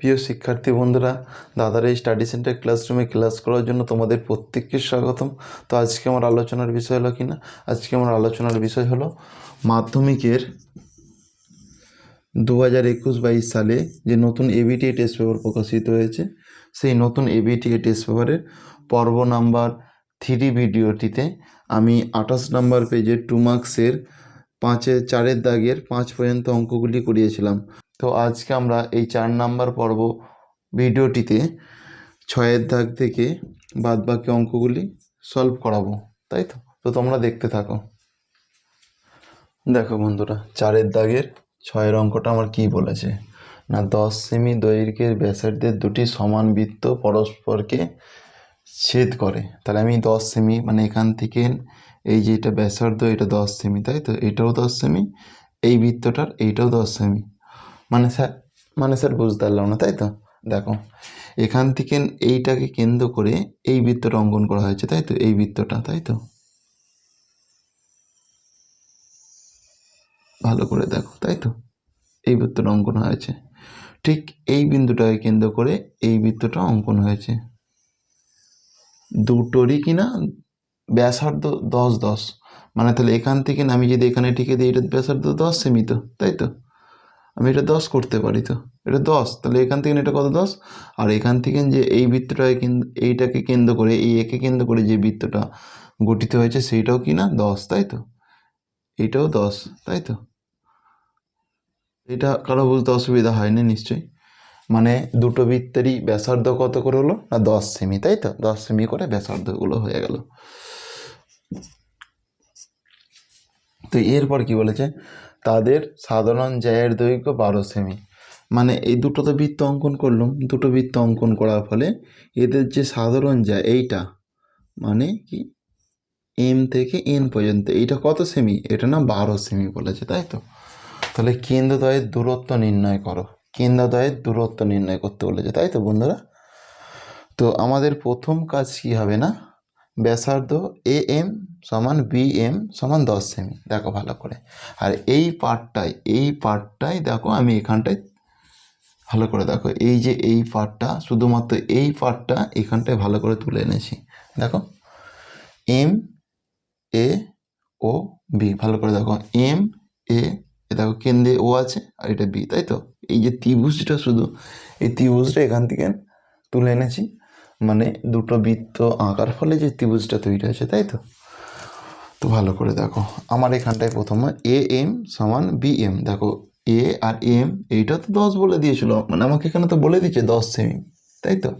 প্রিয় শিক্ষার্থী বন্ধুরা, দাদার এই স্টাডি সেন্টার ক্লাসরুমে ক্লাস করার জন্য তোমাদের প্রত্যেককে স্বাগতম। তো আজকে আমার আলোচনার বিষয় হলো কি না আজকে আমার আলোচনার বিষয় হলো মাধ্যমিকের দু হাজার একুশ বাইশ সালে যে নতুন এবিটি টেস্ট পেপার প্রকাশিত হয়েছে, সেই নতুন এবিটি টেস্ট পেপারের পর্ব নাম্বার থ্রি ভিডিওটিতে আমি আঠাশ নাম্বার পেজের টু মার্কসের পাঁচের চারের দাগের পাঁচ পর্যন্ত অঙ্কগুলি করিয়েছিলাম। তো আজকে আমরা এই চার নাম্বার পর্ব ভিডিওটিতে ছয়ের দাগ থেকে বাদ বাকি অঙ্কগুলি সলভ করাবো, তাই তো? তো তোমরা দেখতে থাকো। দেখো বন্ধুরা, চারের দাগের ছয়ের অঙ্কটা আমার কি বলেছে? না, দশ সেমি দৈর্ঘ্যের ব্যাসার্ধের দুটি সমান বৃত্ত পরস্পরকে ছেদ করে। তাহলে আমি দশ সেমি মানে এখান থেকে এই যে এটা ব্যাসার্ধ, এটা দশ সেমি, তাই তো? এটাও দশ সেমি, এই বৃত্তটার এইটাও দশ সেমি। মানে স্যার মানে স্যার বুঝতে পারলাম না, তাই তো? দেখো, এখান থেকে এইটাকে কেন্দ্র করে এই বৃত্তটা অঙ্কন করা হয়েছে, তাই তো? এই বৃত্তটা, তাই তো? ভালো করে দেখো, তাই তো? এই বৃত্তটা অঙ্কন হয়েছে। ঠিক এই বিন্দুটাকে কেন্দ্র করে এই বৃত্তটা অঙ্কন হয়েছে। দুটোরই কিনা ব্যাসার্ধ দশ দশ। মানে তাহলে এখান থেকে আমি যদি এখানে টিকে দিই, এটা ব্যাসার্ধ দশ সেমি তো তাই তো? আমি এটা দশ করতে পারি তো। এটা দশ, তাহলে এখান থেকে এটা কত দশ? আর এখান থেকে যে এই বৃত্তটাকে এইটাকে কেন্দ্র করে, এই একে কেন্দ্র করে যে বৃত্তটা গঠিত হয়েছে সেইটাও কি না? দশ, তাই তো? এইটাও দশ, তাই তো? এটা কারও বুঝতে অসুবিধা হয়নি নিশ্চয়ই। মানে দুটো বৃত্তেরই ব্যাসার্ধ কত করে হলো? না, দশ সেমি, তাই তো? দশ সেমি করে ব্যাসার্ধগুলো হয়ে গেল। তো এরপর কি বলেছে? তাদের সাধারণ জ্যায়ের দৈর্ঘ্য বারো সেমি। মানে এই দুটো তো বৃত্ত অঙ্কন করলাম, দুটো বৃত্ত অঙ্কন করার ফলে এদের যে সাধারণ জ্যা, এইটা মানে কি, এম থেকে এন পর্যন্ত, এইটা কত সেমি? এটা না বারো সেমি বলেছে, তাই তো? তাহলে কেন্দ্রদ্বয়ের দূরত্ব নির্ণয় করো। কেন্দ্রদ্বয়ের দূরত্ব নির্ণয় করতে বলেছে, তাই তো বন্ধুরা? তো আমাদের প্রথম কাজ কী হবে না? ব্যাসার্ধ এ এম সমান বি এম সমান দশ সেমি দেখো ভালো করে। আর এই পার্টটাই এই পার্টটাই দেখো আমি এখানটায়, ভালো করে দেখো, এই যে এই পার্টটা, শুধুমাত্র এই পার্টটা এখানটায় ভালো করে তুলে এনেছি। দেখো এম এ ও বি ভালো করে দেখো এম এ দেখো কেন্দ্রে ও আছে আর এটা বি তাই তো? এই যে ত্রিভুজটা শুধু, এই ত্রিভুজটা এখান থেকে তুলে এনেছি। মানে দুটো বৃত্ত আঁকার ফলে যে ত্রিভুজটা তৈরি হয়েছে, তাই তো? তো ভালো করে দেখো। আমার এখানটায় প্রথমে এ এম সমান বি এম দেখো এ আর এম এইটা তো দশ বলে দিয়েছিল। মানে আমাকে এখানে তো বলে দিচ্ছে দশ সেমি তাই তো?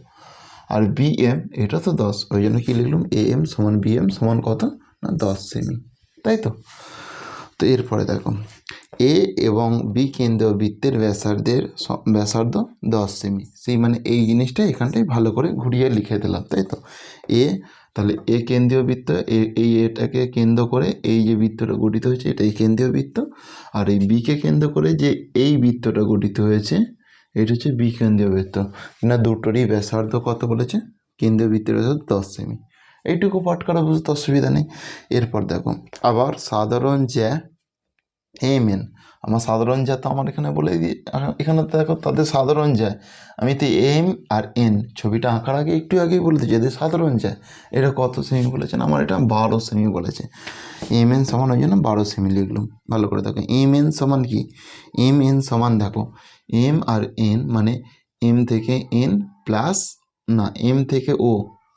আর বি এম এটা তো দশ। ওই জন্য কী লিখলাম? এ এম সমান বি এম সমান কত? না, দশ সেমি তাই তো? তো এরপরে দেখো। এ এবং বি কেন্দ্রীয় বৃত্তের ব্যাসার্ধের ব্যাসার্ধ দশ সেমি। সেই মানে এই জিনিসটা এখানটায় ভালো করে ঘুরিয়ে লিখে দিলাম, তাই তো? এ তাহলে এ কেন্দ্রীয় বৃত্ত এই এটাকে কেন্দ্র করে এই যে বৃত্তটা গঠিত হয়েছে এটাই কেন্দ্রীয় বৃত্ত। আর এই বিকে কেন্দ্র করে যে এই বৃত্তটা গঠিত হয়েছে, এটা হচ্ছে বি কেন্দ্রীয় বৃত্ত। না, দুটোরই ব্যাসার্ধ কত বলেছে? কেন্দ্রীয় বৃত্তের ব্যাসার্ধ দশ সেমি। এইটুকু পাঠ করা বুঝতে অসুবিধা নেই। এরপর দেখো, আবার সাধারণ জ্যা এম এন আমার সাধারণ যা তো আমার এখানে বলে দিই এখানে দেখো তাদের সাধারণ যায়। আমি তো এম আর এন। ছবিটা আঁকার আগে একটু আগেই বলে দিচ্ছি এদের সাধারণ যায়। এটা কত সেমি বলেছেন? আমার এটা বারো সেমি বলেছে। এম এন সমান ওই জন্য বারো সেমি লিখলাম। ভালো করে দেখো, এম এন সমান কি? এম এন সমান দেখো, এম আর এন মানে এম থেকে এন প্লাস না, এম থেকে ও।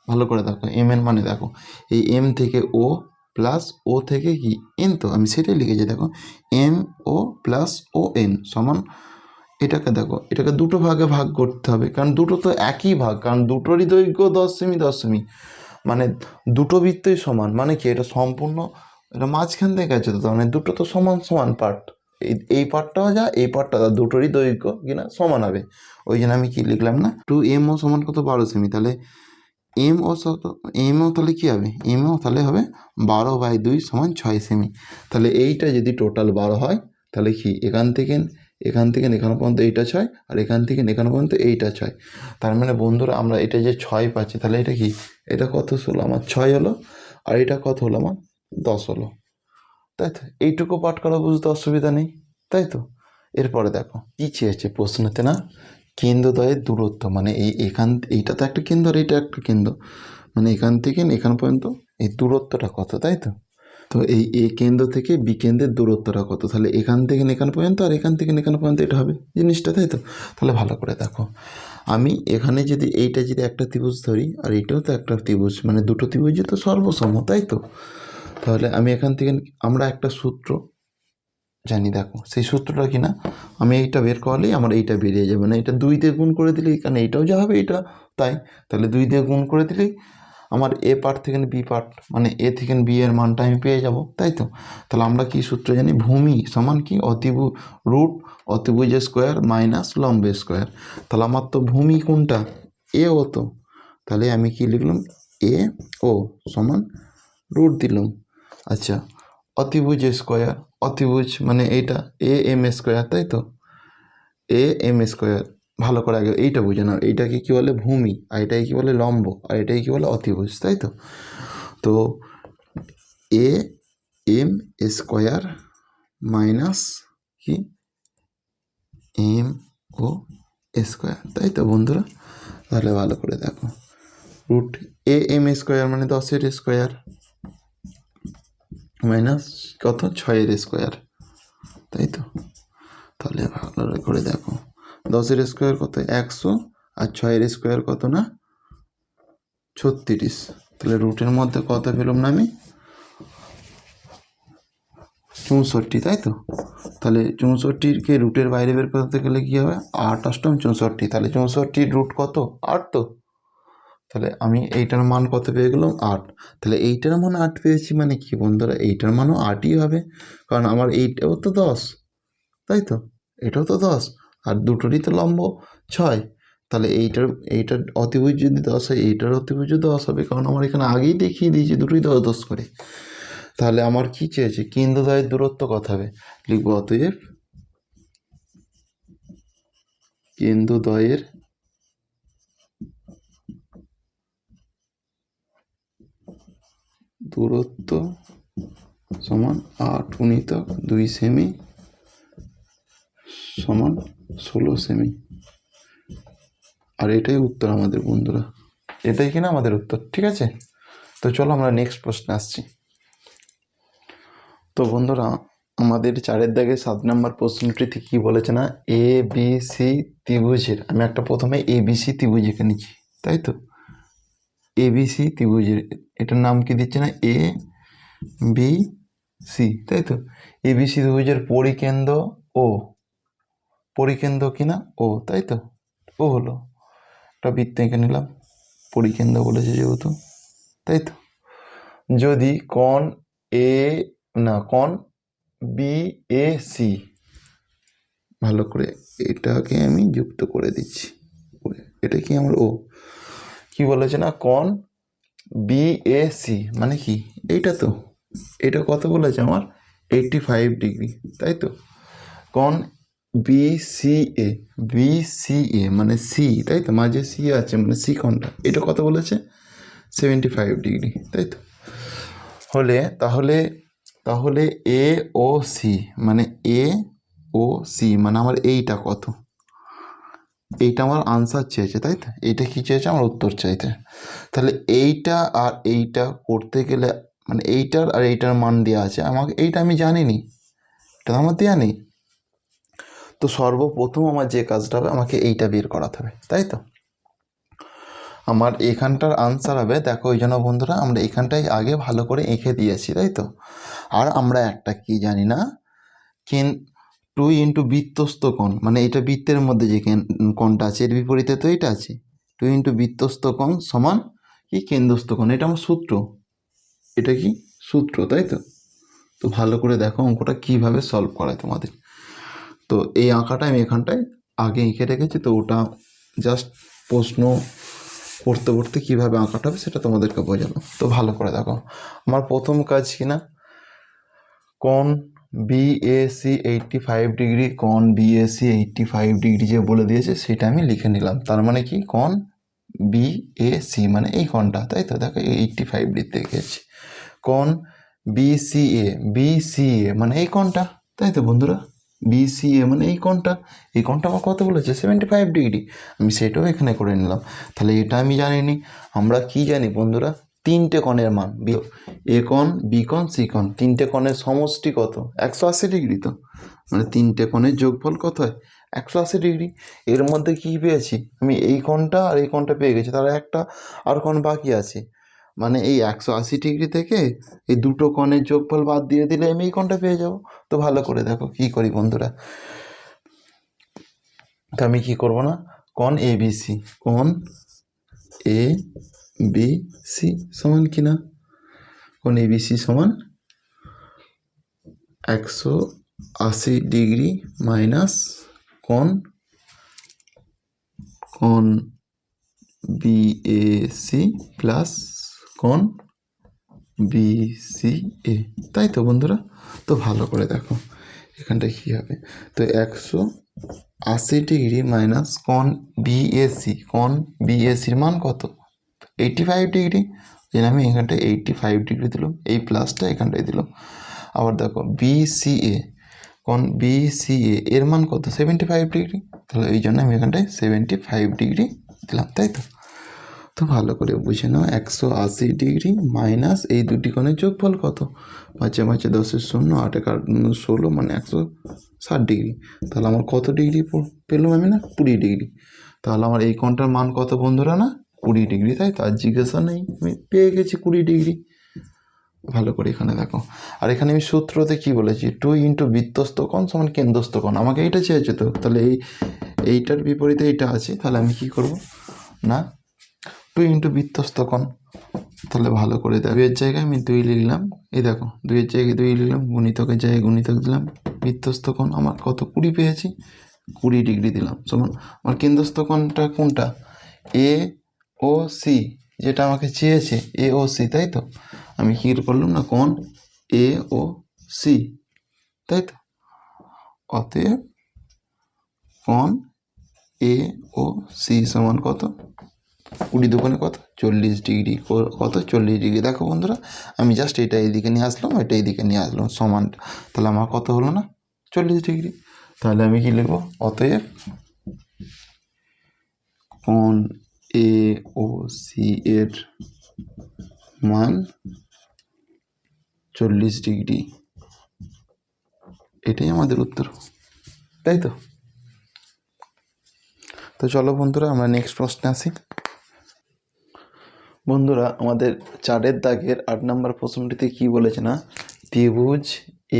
ভালো করে দেখো, এম এন মানে দেখো, এই এম থেকে ও প্লাস ও থেকে কি? এন তো, আমি সেটাই লিখেছি, দেখো। M O plus O N সমান এটাকে দেখো, এটাকে দুটো ভাগে ভাগ করতে হবে, কারণ দুটো তো একই ভাগ, কারণ দুটোরই দৈর্ঘ্য দশ সেমি দশ মানে দুটো বৃত্তই সমান মানে কি এটা সম্পূর্ণ, এটা মাঝখান থেকে আছে তো মানে দুটো তো সমান সমান পার্ট এই এই পার্টটাও যা, এই পার্টটা দুটোরই দৈর্ঘ্য কিনা সমান হবে, ওই জন্য আমি কি লিখলাম না, টু এম ও সমান কত? বারো সেমি, তাহলে এম ও এম ও তাহলে কী হবে? এম ও তাহলে হবে বারো বাই দুই সমান ছয় সেমি। তাহলে এইটা যদি টোটাল বারো হয়, তাহলে কি? এখান থেকে এখান থেকে এখানে পর্যন্ত এইটা ছয়, আর এখান থেকে এখানে পর্যন্ত এইটা ছয়। তার মানে বন্ধুরা, আমরা এটা যে ছয় পাচ্ছি, তাহলে এটা কি? এটা কত হলো আমার ছয় হলো, আর এটা কত হলো? আমার দশ হলো। তাই তো? এইটুকু পাঠ করা বুঝতে অসুবিধা নেই। তাই তো? এরপরে দেখো, কী চেয়েছে প্রশ্নতে না? কেন্দ্রদ্বয়ের দূরত্ব মানে এই এখান, এইটা তো একটা কেন্দ্র আর এইটা একটা কেন্দ্র। মানে এখান থেকে এখান পর্যন্ত এই দূরত্বটা কত, তাই তো? তো এই এ কেন্দ্র থেকে বি কেন্দ্রের দূরত্বটা কত? তাহলে এখান থেকে এখান পর্যন্ত আর এখান থেকে এখান পর্যন্ত এটা হবে জিনিসটা, তাই তো? তাহলে ভালো করে দেখো। আমি এখানে যদি এইটা যদি একটা ত্রিভুজ ধরি আর এইটাও তো একটা ত্রিভুজ মানে দুটো ত্রিভুজই তো সর্বসম, তাই তো? তাহলে আমি এখান থেকে আমরা একটা সূত্র জানি, দেখো। সেই সূত্রটা কি না আমি এইটা বের করলেই আমার এইটা বেরিয়ে যাবে। না এটা দুই দিয়ে গুণ করে দিলেই কারণ এইটাও যা হবে এটা তাই। তাহলে দুই দিয়ে গুণ করে দিলেই আমার এ পার্ট থেকে বি পার্ট মানে এ থেকে বি এর মানটা আমি পেয়ে যাব, তাই তো? তাহলে আমরা কি সূত্র জানি? ভূমি সমান কি? অতিভু রুট অতিভুজ স্কোয়ার মাইনাস লম্ব স্কোয়ার তাহলে আমার তো ভূমি কোনটা? এ ও তো। তাহলে আমি কি লিখলাম? এ ও সমান রুট দিলাম। আচ্ছা অতিভুজ স্কোয়ার, অতিভুজ মানে এইটা এ এম স্কোয়ার, তাই তো? এ এম স্কোয়ার, ভালো করে আগে এইটা বুঝে নাও। এইটাকে কী বলে? ভূমি, আর এটাকে কী বলে? লম্ব, আর এটাকে কী বলে? অতিভুজ, তাই তো? তো এ এম স্কোয়ার মাইনাস কি? এম ও স্কোয়ার, তাই তো বন্ধুরা? তাহলে ভালো করে দেখো। রুট এ এম স্কোয়ার মানে দশের স্কোয়ার। মাইনাস কত? ছয়ের স্কোয়ার। তাই তো? তাহলে ভালো করে দেখো। দশের স্কোয়ার কত? একশো। আর ছয়ের স্কোয়ার কত না? ছত্রিশ। তাহলে রুটের মধ্যে কত পেলাম না আমি? চৌষট্টি, তাই তো? তাহলে চৌষট্টিকে রুটের বাইরে বের করতে গেলে কী হবে? আট অষ্টম চৌষট্টি। তাহলে চৌষট্টির রুট কত? আট তো। তাহলে আমি এইটার মান কত পেয়ে গেলাম? আট। তাহলে এইটার মান আট পেয়েছি মানে কি বন্ধুরা? এইটার মানও আটই হবে। কারণ আমার এইটাও তো দশ। তাই তো? এটাও তো দশ। আর দুটোরই তো লম্ব ছয়। তাহলে এইটার এইটার অতিভুজ যদি দশ হয়, এইটার অতিভুজ দশ হবে। কারণ আমার এখানে আগেই দেখিয়ে দিয়েছি, দুটোই দশ দশ করে। তাহলে আমার কি চেয়েছে? কেন্দ্রদ্বয়ের দূরত্ব কত হবে। লিখব অতএব কেন্দ্রদ্বয়ের দূরত্ব সমান আট গুণিতক দুই সেমি সমান ষোলো সেমি। আর এটাই উত্তর আমাদের বন্ধুরা। এটাই কিনা আমাদের উত্তর, ঠিক আছে? তো চলো আমরা নেক্সট প্রশ্নে আসছি। তো বন্ধুরা, আমাদের চারের দাগে সাত নম্বর প্রশ্নটিতে কী বলেছে না? এ বি সি ত্রিভুজের। আমি একটা প্রথমে এ বি সি ত্রিভুজ এঁকে নিচ্ছি, তাই তো? এ বি সি ত্রিভুজের এটার নাম কি দিচ্ছে না? এ বি সি তাই তো? এ বি সি ত্রিভুজের পরিকেন্দ্র ও পরিকেন্দ্র কিনা ও তাই তো? ও হলো। একটা বৃত্ত এঁকে নিলাম। পরিকেন্দ্র বলেছে যেহেতু, তাই তো? যদি কোণ এ না, কোণ বি এ সি ভালো করে এটাকে আমি যুক্ত করে দিচ্ছি। এটা কি আমার ও কি বলেছে না? কন বি এ সি মানে কি? এইটা তো। এটা কত বলেছে আমার? এইটটি ফাইভ ডিগ্রি তাই তো? কন B C A B C A মানে সি তাই তো? মাঝে সি আছে মানে সি কনটা? এটা কত বলেছে? সেভেন্টি ফাইভ ডিগ্রি তাই তো? হলে, তাহলে তাহলে এ ও সি মানে এ ও সি মানে আমার এইটা কত? এইটা আমার আনসার চেয়েছে, তাই তো? এইটা কী চেয়েছে? আমার উত্তর চাইতে। তাহলে এইটা আর এইটা করতে গেলে মানে এইটার আর এইটার মান দেওয়া আছে। আমাকে এইটা আমি জানিনি। এটা আমার দেওয়া নেই। তো সর্বপ্রথম আমার যে কাজটা হবে, আমাকে এইটা বের করাতে হবে, তাই তো? আমার এখানটার আনসার হবে, দেখো ওই জন্য বন্ধুরা, আমরা এখানটাই আগে ভালো করে এঁকে দিয়েছি, তাই তো? আর আমরা একটা কি জানি না, কেন টু ইন্টু বৃত্তস্ত কোণ মানে এটা বৃত্তের মধ্যে যে কোণটা আছে, এর বিপরীতে তো এটা আছে। টু ইন্টু বৃত্তস্ত কোণ সমান কি? কেন্দ্রস্থ কোণ, এটা আমার সূত্র। এটা কি? সূত্র, তাই তো? তো ভালো করে দেখো অঙ্কটা কীভাবে সলভ করায় তোমাদের। তো এই আঁকাটা আমি এখানটায় আগে এঁকে রেখেছি, তো ওটা জাস্ট প্রশ্ন করতে করতে কীভাবে আঁকাটা হবে সেটা তোমাদেরকে বোঝানো তো ভালো করে দেখো, আমার প্রথম কাজ কি না? কোন বিএসি এইটটি ফাইভ ডিগ্রি কোন বিএসি এইটটি ফাইভ ডিগ্রি যে বলে দিয়েছে, সেটা আমি লিখে নিলাম। তার মানে কি? কোন বিএসি মানে এই কোনটা তাই তো? দেখো এইটটি ফাইভ ডিগ্রি লিখেছি কোন বিসিএ বিসিএ মানে এই কোনটা তাই তো বন্ধুরা? বিসিএ মানে এই কোণটা এই কোণটা আমার কত বলেছে? সেভেন্টি ফাইভ ডিগ্রি আমি সেটাও এখানে করে নিলাম। তাহলে এটা আমি জানিনি। আমরা কি জানি বন্ধুরা? তিনটে কণের মান বি এ কোণ বি কোণ সি কোণ তিনটে কণের সমষ্টি কত? একশো আশি ডিগ্রি তো। মানে তিনটে কণের যোগফল কত হয়? একশো আশি ডিগ্রি। এর মধ্যে কী পেয়েছি? আমি এই কোণটা আর এই কোণটা পেয়ে গেছি। তাহলে একটা আর কোণ বাকি আছে। মানে এই একশো আশি ডিগ্রি থেকে এই দুটো কোণের যোগফল বাদ দিয়ে দিলে আমি এই কোণটা পেয়ে যাব। তো ভালো করে দেখো কী করি বন্ধুরা। তো আমি কী করব না? কোণ এ বি সি কোণ এ বি সি সমান কি না কোণ এ বি সি সমান? একশো আশি ডিগ্রি মাইনাস কোণ কোণ বি এ সি প্লাস কোণ বি সি এ তাই তো বন্ধুরা? তো ভালো করে দেখো এখানটায় কী হবে? তো একশো আশি ডিগ্রি মাইনাস কোণ বিএসি কোণ বিএসির মান কত? এইটি ফাইভ ডিগ্রি যেন আমি এখানটায় এইটটি ফাইভ ডিগ্রি দিলাম, এই প্লাসটা এখানটায় দিলাম। আবার দেখো বিসিএ কোণ বিসিএ এর মান কত? সেভেন্টি ফাইভ ডিগ্রি তাহলে এই জন্য আমি এখানটায় সেভেন্টি ফাইভ ডিগ্রি দিলাম, তাই তো? তো ভালো করে বুঝে নাও, একশো আশি ডিগ্রি মাইনাস এই দুটি কোণের যোগফল কত? পাঁচে পাঁচে দশের শূন্য, আটে কাট ষোলো মানে একশো ষাট ডিগ্রি তাহলে আমার কত ডিগ্রি পেলাম আমি না? কুড়ি ডিগ্রি তাহলে আমার এই কোণটার মান কত বন্ধুরা না? কুড়ি ডিগ্রি, তাই তো আর জিজ্ঞাসা নেই। আমি পেয়ে গেছি কুড়ি ডিগ্রি। ভালো করে এখানে দেখো। আর এখানে আমি সূত্রতে কি বলেছি? টু ইন্টু বৃত্তস্ত কোণ সমান কেন্দ্রস্থ কোণ। আমাকে এইটা চেয়েছে তো। তাহলে এই, এইটার বিপরীতে এইটা আছে, তাহলে আমি কি করব? না, টু ইন্টু বৃত্তস্ত কোণ। তাহলে ভালো করে দেখ। দুইয়ের জায়গায় আমি দুই লিখলাম। এই দেখো, দুইয়ের জায়গায় দুই লিখলাম, গুণিতকের জায়গায় গুণিতক দিলাম। বৃত্তস্ত কোণ, আমার কত? কুড়ি পেয়েছি। কুড়ি ডিগ্রি দিলাম। সমান, আমার কেন্দ্রস্থ কোণটা কোনটা? এ ও সি যেটা আমাকে চেয়েছে এ ও সি তাই তো? আমি কী করলাম না, কোন? এ ও সি তাই তো? অতএব, কোন? এ ও সি সমান কত? কুড়ি দোকানে কত? চল্লিশ ডিগ্রি, কত? চল্লিশ ডিগ্রি। দেখো বন্ধুরা, আমি জাস্ট এটা এইদিকে নিয়ে আসলাম এটা এইদিকে নিয়ে আসলাম সমান। তাহলে আমার কত হলো না? চল্লিশ ডিগ্রি। তাহলে আমি কি লিখব? অতএব কোণ এ ও সি এর মান চল্লিশ ডিগ্রি। এটাই আমাদের উত্তর, তাই তো? তো চলো বন্ধুরা, আমরা নেক্সট প্রশ্নে আসি। বন্ধুরা, আমাদের চারের দাগের আট নম্বর প্রশ্নটিতে কি বলেছে না? ত্রিভুজ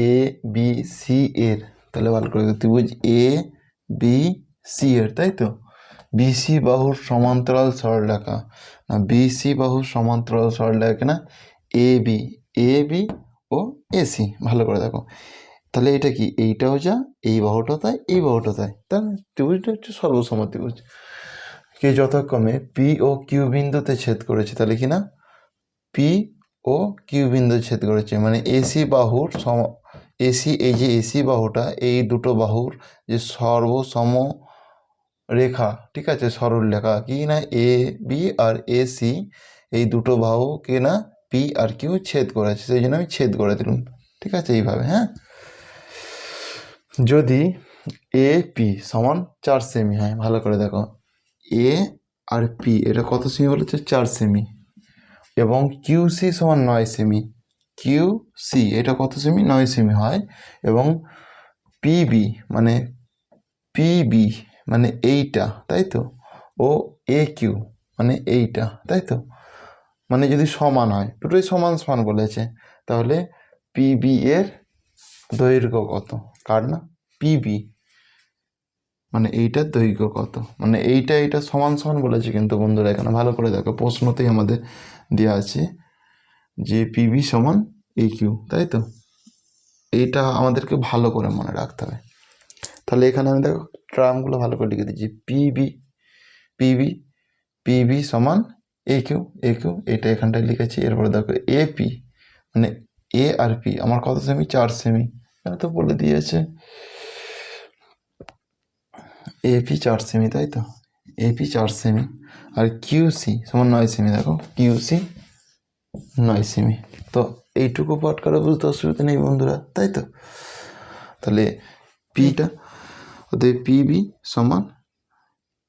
এ বি সি এর। তাহলে ভালো করে ত্রিভুজ এ বি সি এর, তাই তো? বিসি বাহুর সমান্তরাল সরলরেখা না বিসি বাহুর সমান্তরাল সরলরেখা না এ বি এ বি ও এসি ভালো করে দেখো। তাহলে এটা কি? এইটাও যা, এই বাহুটা তাই, এই বাহুটা তাই। না? ত্রিভুজটা হচ্ছে সর্বসম ত্রিভুজ। কে যথাক্রমে পি ও কিউ বিন্দুতে ছেদ করেছে, তাহলে কি না? পি ও কিউ বিন্দু ছেদ করেছে। মানে এসি বাহুর সম এসি এই যে এসি বাহুটা, এই দুটো বাহুর যে সর্বসম রেখা, ঠিক আছে? সরল রেখা। কি না? A B R A C এই দুটো বাহুকে না? পি আর কিউ ছেদ করেছে। সেই জন্য আমি ছেদ করে দিলাম। ঠিক আছে? এইভাবে হ্যাঁ? যদি এ পি সমান চার সেমি হয়, ভালো করে দেখো। এ আর পি এটা কত সেমি বলেছে? চার সেমি এবং কিউ সি সমান নয় সেমি কিউ সি এটা কত সেমি নয় সেমি হয়। এবং পিবি মানে পিবি মানে এইটা, তাই তো? ও এ কিউ মানে এইটা, তাই তো? মানে যদি সমান হয়, দুটোই সমান সমান বলেছে, তাহলে পিবি এর দৈর্ঘ্য কত? কার না? পিবি মানে এইটার দৈর্ঘ্য কত? মানে এইটা এইটা সমান সমান বলেছে কিন্তু বন্ধুরা, এখানে ভালো করে দেখো, প্রশ্নতেই আমাদের দেওয়া আছে যে পিবি সমান এ কিউ তাই তো? এইটা আমাদেরকে ভালো করে মনে রাখতে হবে। তাহলে এখানে আমি দেখো ট্রামগুলো ভালো করে লিখে দিচ্ছি। পিবি পিবি পিবি সমান এ কিউ এ কিউ এটা এখানটায় লিখেছি। এরপরে দেখো এ পি মানে এ আর পি আমার কত সেমি চার সেমি এখানে তো বলে দিয়েছে। এপি চার সেমি তাই তো? এপি চার সেমি আর কিউসি সমান নয় সেমি দেখো। কিউসি নয় সেমি তো এইটুকু পাঠ করে বুঝতে অসুবিধা নেই বন্ধুরা, তাই তো? তাহলে পিটা অতএব পিবি সমান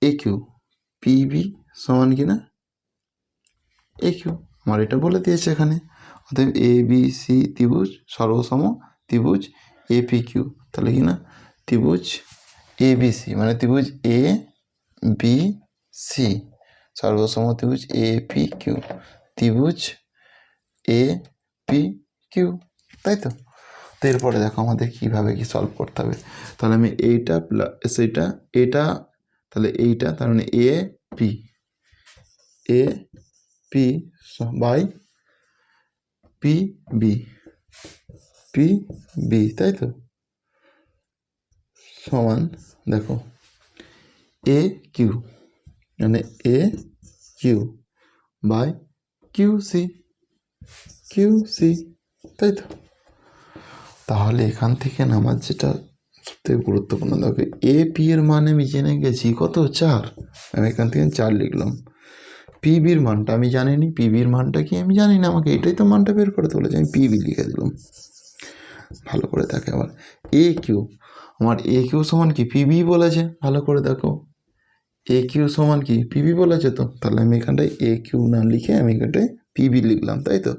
এ কিউ পিবি সমান কি না? এ কিউ আমার এটা বলে দিয়েছে এখানে। অতএব এ বি সি ত্রিভুজ, সর্বসম ত্রিভুজ এ পি কিউ তাহলে কি না? ত্রিভুজ এ বি সি মানে ত্রিভুজ এ বি সি সর্বসম ত্রিভুজ এ পি কিউ ত্রিভুজ এ পি কিউ তাই তো? এরপরে দেখো আমাদের কীভাবে কি সলভ করতে হবে। তাহলে আমি এইটা প্লাস এইটা এটা, তাহলে এইটা, তার মানে A P A P by P B P B তাই তো? সমান, দেখো এ কিউ মানে A Q by Q C Q C তাই তো? তাহলে এখান থেকে আমার যেটা সবথেকে গুরুত্বপূর্ণ, দেখো এ পি এর মানে আমি জেনে গেছি, কত? চার। আমি এখান থেকে চার লিখলাম। পিবির মানটা আমি জানিনি পিবির মানটা কি আমি জানি না আমাকে এটাই তো মানটা বের করতে বলেছে আমি পিবি লিখে দিলাম। ভালো করে দেখে আবার এ কিউ আমার এ কিউ সমান কি? পিবি বলেছে, ভালো করে দেখো। এ কিউ সমান কি? পিবি বলেছে তো, তাহলে আমি এখানটায় এ কিউ না লিখে আমি এখানটায় পিবি লিখলাম, তাই তো?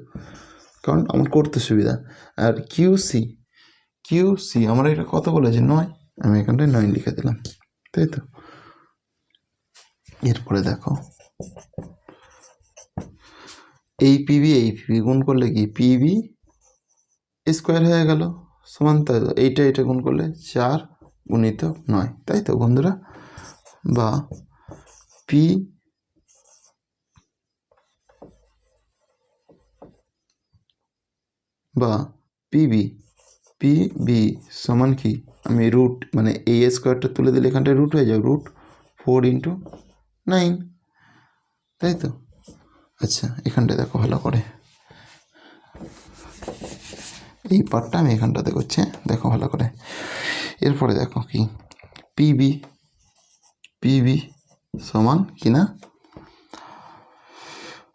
কারণ আমার করতে সুবিধা। আর কিউ সি কিউ সি আমার এটা কত বলেছে নয়, আমি এখানটায় নয় লিখে দিলাম, তাই তো? এরপরে দেখো। এই পিবি এই পিবি গুণ করলে কি? পিবি স্কোয়ার হয়ে গেল, সমান তাই তো? এইটা এটা গুণ করলে চার গুণিত নয়, তাই তো বন্ধুরা? বা পি বা পিবি পিবি সমান কি? আমি রুট মানে এই স্কোয়ারটা তুলে দিলে এখানটায় রুট হয়ে যাবে রুট ফোর ইন্টু নাইন তাই তো? আচ্ছা এখানটায় দেখো ভালো করে। এই পার্টটা আমি এখানটাতে করছি হ্যাঁ? দেখো ভালো করে। এরপরে দেখো কি? পিবি পিবি সমান কি না?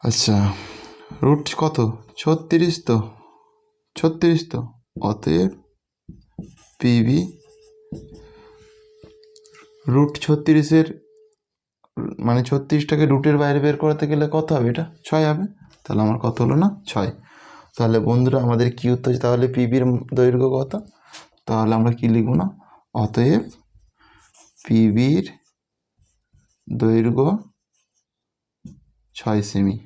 আচ্ছা রুট কত? ছত্রিশ তো। ছত্রিশ তো, অতএব পিবি রুট ছত্রিশের মানে ছত্রিশটাকে রুটের বাইরে বের করতে গেলে কত হবে এটা? ছয় হবে? তাহলে আমার কত হলো না? ছয়। তাহলে বন্ধুরা, আমাদের কি উত্তর? তাহলে পিবির দৈর্ঘ্য কত? তাহলে আমরা কি লিখব না? অতএব পিবির দৈর্ঘ্য ছয় সেমি।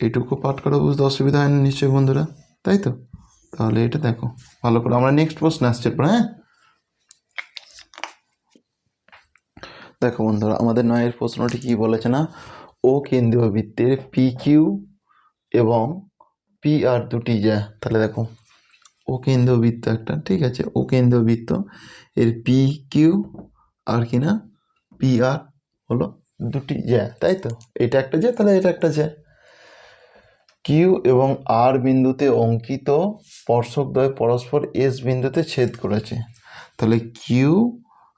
এটুকু পাঠ করে বুঝতে অসুবিধা হয় না নিশ্চয়ই বন্ধুরা। তাই তো? তাহলে এটা দেখো, ভালো করে আমরা নেক্সট প্রশ্ন আসছে এরপর হ্যাঁ? দেখো বন্ধুরা, আমাদের নয়ের প্রশ্নটি কি বলেছে না? ও কেন্দ্রীয় বৃত্তের পি কিউ এবং পি আর দুটি যা তাহলে দেখো, ও কেন্দ্রীয় বৃত্ত একটা, ঠিক আছে? ও কেন্দ্রীয় বৃত্ত, এর পি কিউ আর কি না? পি আর হলো দুটি জ্যা তাই তো? এটা একটা জ্যা তাহলে এটা একটা জ্যা কিউ এবং আর বিন্দুতে অঙ্কিত স্পর্শকদ্বয় পরস্পর এস বিন্দুতে ছেদ করেছে। তাহলে কিউ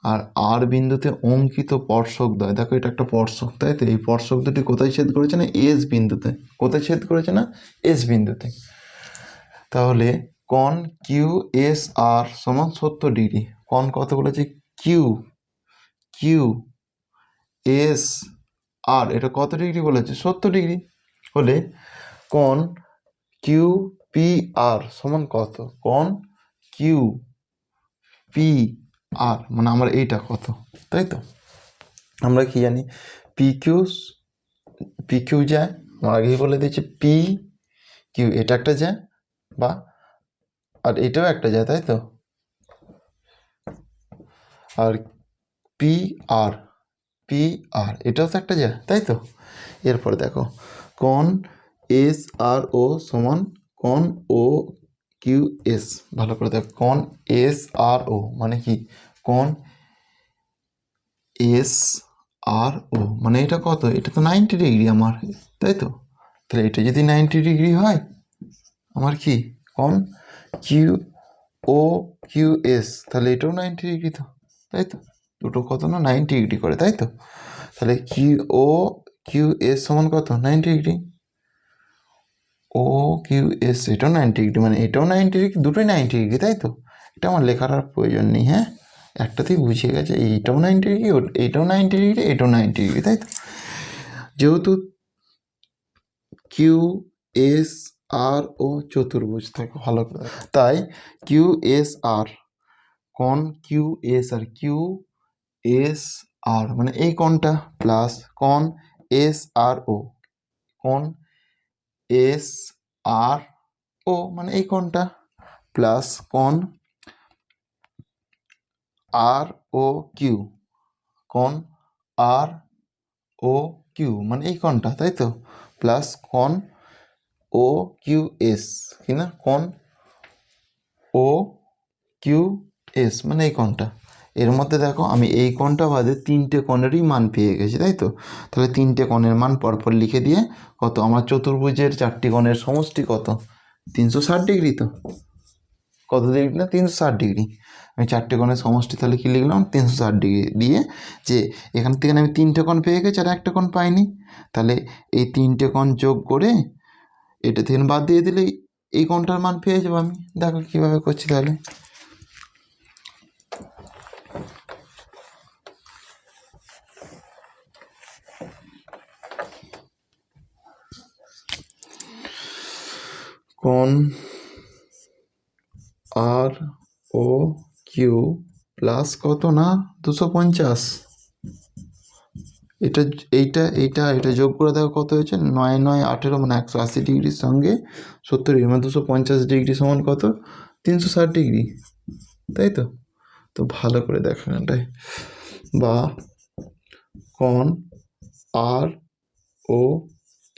আর আর বিন্দুতে অঙ্কিত স্পর্শকদ্বয় দেখো এটা একটা স্পর্শক, তাই তো? এই স্পর্শক দুটি কোথায় ছেদ করেছে না এস বিন্দুতে? কোথায় ছেদ করেছে না এস বিন্দুতে? তাহলে কন কিউ এস আর সমান সত্তর ডিগ্রি। কন কত বলেছে? কিউ কিউ এস আর এটা কত ডিগ্রি বলেছে? সত্তর ডিগ্রি। হলে কন কিউ পি আর সমান কত? কন কিউ পি আর মানে আমার এইটা কত? তাই তো? আমরা কি জানি? পি কিউ পি কিউ যায়, আমার আগেই বলে দিয়েছে পি কিউ এটা একটা যায়, বা আর এটাও একটা যায়, তাই তো? আর পি আর পি আর এটাও তো একটা যায়, তাই তো? এরপর দেখো কোন এস আর ও সমান কোন ও কিউ এস। ভালো করে দেখো, কোন এস আর ও মানে কি? কোন এস আর ও। মানে এটা কত? এটা তো নাইনটি ডিগ্রি আমার, তাই তো? তাহলে এটা যদি নাইনটি ডিগ্রি হয়, আমার কি? কোন কিউ ও কিউ এস। তাহলে এটাও নাইনটি ডিগ্রি তো, তাই তো? দুটো কত না? নাইনটি ডিগ্রি করে, তাই তো? তাহলে কিউ ও কিউ এস সমান কত? Ninety degree O Q S, এটাও নাইনটি ডিগ্রি মানে এটাও নাইনটি ডিগ্রি দুটোই নাইনটি ডিগ্রি তাই তো? এটা আমার লেখার আর প্রয়োজন নেই হ্যাঁ? একটাতেই বুঝিয়ে গেছে, এইটাও নাইনটি ডিগ্রি এইটাও নাইনটি ডিগ্রি এটাও নাইনটি ডিগ্রি তাই তো? যেহেতু কিউ এস আর ও চতুর্ভুজ থাকে ভালো করে তাই কিউ এস আর, কন Q S R, Q S R মানে এই কোনটা, প্লাস কন এস আর ও, কোন এস, আর, ও মানে এই কোনটা প্লাস কোন আর, ও, কিউ কোন আর, ও, কিউ মানে এই কোনটা তাই তো? প্লাস কোন ও, কিউ, এস, কি না? কোন ও, কিউ, এস মানে এই কোণটা। এর মধ্যে দেখো আমি এই কোণটা বাদে তিনটে কোণেরই মান পেয়ে গেছি, তাই তো? তাহলে তিনটে কোণের মান পরপর লিখে দিয়ে কত? আমার চতুর্ভুজের চারটি কোণের সমষ্টি কত? তিনশো ষাট ডিগ্রি তো। কত ডিগ্রি না? তিনশো ষাট ডিগ্রি। আমি চারটে কোণের সমষ্টি তাহলে কী লিখলাম? তিনশো ষাট ডিগ্রি। দিয়ে যে এখান থেকে আমি তিনটে কোণ পেয়ে গেছি আর একটা কোণ পাইনি। তাহলে এই তিনটে কোণ যোগ করে এটা থেকে বাদ দিয়ে দিলে এই কোণটার মান পেয়ে যাব আমি। দেখো কীভাবে করছি তাহলে। কোণ আর ও কিউ প্লাস কত না? দুশো পঞ্চাশ। এটা এইটা এইটা, এটা যোগ করে দেখো কত হয়েছে? নয় নয়, আঠেরো মানে একশো আশি ডিগ্রির সঙ্গে সত্তর ডিগ্রি মানে দুশো পঞ্চাশ ডিগ্রি সমান কত? তিনশো ষাট ডিগ্রি। তাই তো? তো ভালো করে দেখো এটাই বা কোণ আর ও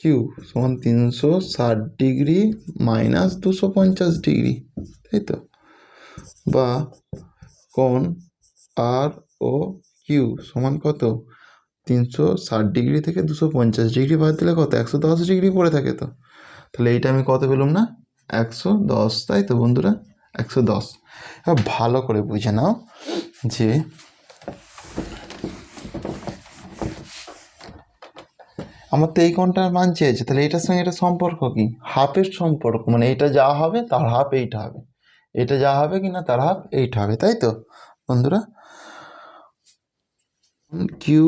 কিউ সমান তিনশো ষাট ডিগ্রি মাইনাস দুশো পঞ্চাশ ডিগ্রি, তাই তো? বা কোন আর ও কিউ সমান কত? তিনশো ষাট ডিগ্রি থেকে দুশো পঞ্চাশ ডিগ্রি বাদ দিলে কত? একশো দশ ডিগ্রি পড়ে থাকে তো। তাহলে এইটা আমি কত পেলাম না? একশো দশ, তাই তো বন্ধুরা? একশো দশ। ভালো করে বুঝে নাও যে আমার তো এই কোণটার মান চেয়েছে? তাহলে এটার সঙ্গে এটা সম্পর্ক কি? হাফের সম্পর্ক মানে এটা যা হবে তার হাফ এইটা হবে। এটা যা হবে কি না তার হাফ এইটা হবে, তাই তো? বন্ধুরা, কিউ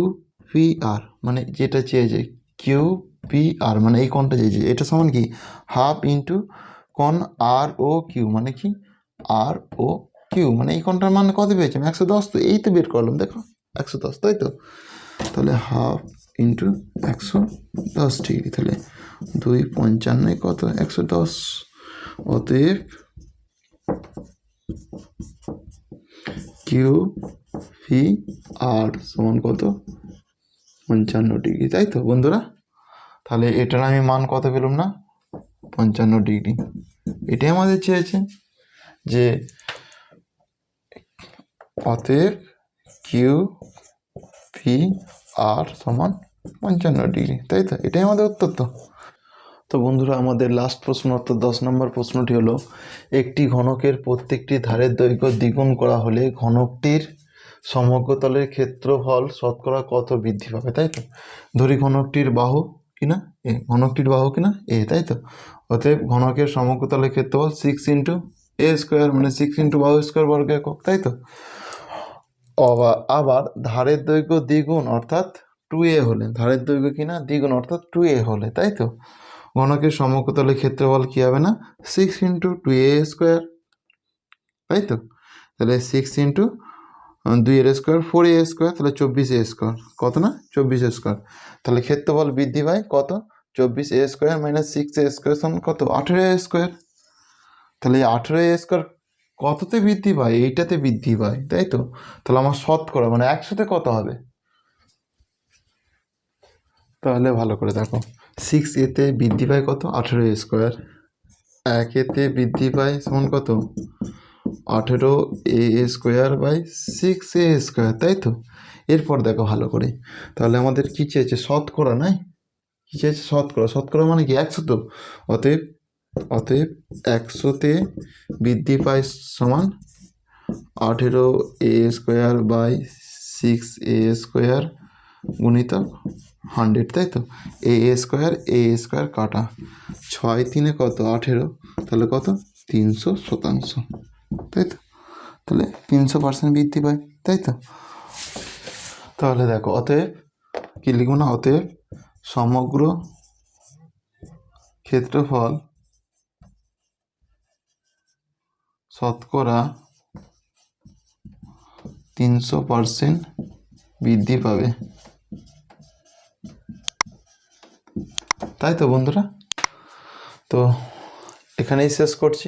পি আর মানে যেটা চেয়েছে, কিউ পি আর মানে এই কোণটা চেয়েছে? এটা সমান কি? হাফ ইন্টু কোণ আর ও কিউ মানে কি? আর ও কিউ মানে এই কোণটার মান কত পেয়েছে? আমি একশো দশ তো এই তো বের করলাম, দেখো, একশো দশ, তাই তো? তাহলে হাফ ইন্টু একশো দশ ডিগ্রি তাহলে দুই পঞ্চান্নয় কত? একশো দশ। অতএব কিউ ভি আর সমান কত? পঞ্চান্ন ডিগ্রি তাই তো বন্ধুরা? তাহলে এটার আমি মান কত পেলাম না? পঞ্চান্ন ডিগ্রি এটাই আমাদের চেয়েছে যে অতএব কিউ ভি আর সমান পঞ্চান্ন ডিগ্রি তাই তো? এটাই আমাদের উত্তর তো। তো বন্ধুরা, আমাদের লাস্ট প্রশ্ন, অর্থাৎ দশ নম্বর প্রশ্নটি হলো, একটি ঘনকের প্রত্যেকটি ধারের দৈর্ঘ্য দ্বিগুণ করা হলে ঘনকটির সমগ্রতলের ক্ষেত্রফল শতকরা কত বৃদ্ধি পাবে, তাই তো? ধরি ঘনকটির বাহু কিনা? এ, ঘনকটির বাহু কিনা? এ, তাই তো? অতএব ঘনকের সমগ্রতলের ক্ষেত্রফল সিক্স ইন্টু এ স্কোয়ার মানে সিক্স ইন্টু বাহু স্কোয়ার বর্গ একক, তাই তো? আবার ধারের দৈর্ঘ্য দ্বিগুণ অর্থাৎ টু এ হলে, ধারের দৈর্ঘ্য কিনা দ্বিগুণ অর্থাৎ টু এ হলে, তাই তো? ঘনকের সমগ্রতলের ক্ষেত্রফল কী হবে না? Six into two A square তাই তো? তাহলে সিক্স ইন্টু দুই এর স্কোয়ার ফোর এ স্কোয়ার তাহলে চব্বিশ এ স্কোয়ার কত না? চব্বিশ স্কোয়ার তাহলে ক্ষেত্রফল বৃদ্ধি পায় কত? চব্বিশ A square minus six A square সমান কত? আঠেরো এ স্কোয়ার তাহলে আঠেরো এ স্কোয়ার কততে বৃদ্ধি পায়? এইটাতে বৃদ্ধি পায়, তাই তো? তাহলে আমার শতকরা মানে একশোতে কত হবে? তাহলে ভালো করে দেখো। সিক্স এতে বৃদ্ধি পায় কত? আঠেরো স্কোয়ার এক এতে বৃদ্ধি পায় সমান কত? আঠেরো a square by six a square তাই তো? এরপর দেখো ভালো করে। তাহলে আমাদের কী চেয়েছে? শতকরা নাই? কী চেয়েছে? শতকরা শতকরা মানে কি? একশো তো। অতএব অতএব একশোতে বৃদ্ধি পায় সমান আঠেরো a square by six a square গুণিতক হান্ড্রেড, তাই তো? এ স্কোয়ার এ স্কোয়ার কাটা। ছয় তিনে কত? আঠেরো। তাহলে কত? তিনশো শতাংশ। তাই তো? তাহলে তিনশো পার্সেন্ট বৃদ্ধি পায়, তাই তো? তাহলে দেখো, অতএব কী লিখব না? অতএব সমগ্র ক্ষেত্রফল শতকরা তিনশো পারসেন্ট বৃদ্ধি পাবে। তাই তো বন্ধুরা? তো এখানেই শেষ করছি।